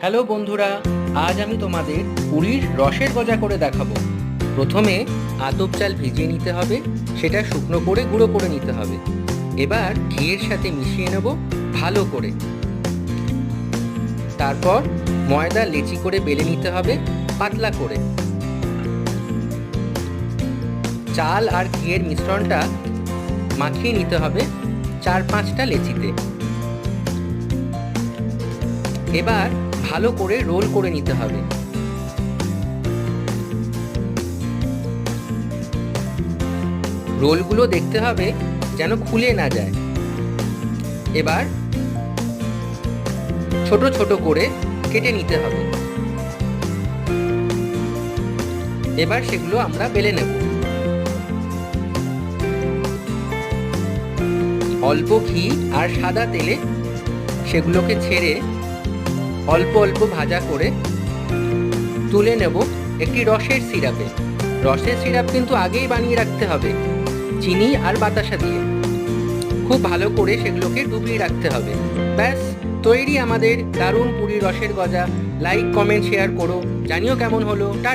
Hello বন্ধুরা, আজ আমি তোমাদের পুরীর রসের গজা করে দেখাবো। প্রথমে আতপ চাল ভিজিয়ে নিতে হবে, সেটা শুকনো করে গুঁড়ো করে নিতে হবে। এবার ঘিয়ের সাথে মিশিয়ে নেব ভালো করে। তারপর ময়দা লেচি করে বেলে নিতে হবে পাতলা করে। চাল আর ঘিয়ের মিশ্রণটা মাখিয়ে নিতে হবে চার পাঁচটা লেচিতে। এবার ভালো করে রোল করে নিতে হবে। রোলগুলো দেখতে হবে যেন খুলে না যায়। এবার ছোট ছোট করে কেটে নিতে হবে। এবার সেগুলো আমরা বেলে নেব। অল্প ঘি আর সাদা তেলে সেগুলোকে ছেড়ে অল্প অল্প ভাজা করে তুলে নেব একটি রসের সিরাপে। রসের সিরাপ কিন্তু আগেই বানিয়ে রাখতে হবে, চিনি আর বাতাসা দিয়ে। খুব ভালো করে সেগুলোকে ডুবিয়ে রাখতে হবে। ব্যাস, তৈরি আমাদের দারুণ পুরী রসের গজা। লাইক কমেন্ট শেয়ার করো। জানিও কেমন হলো। টাটা।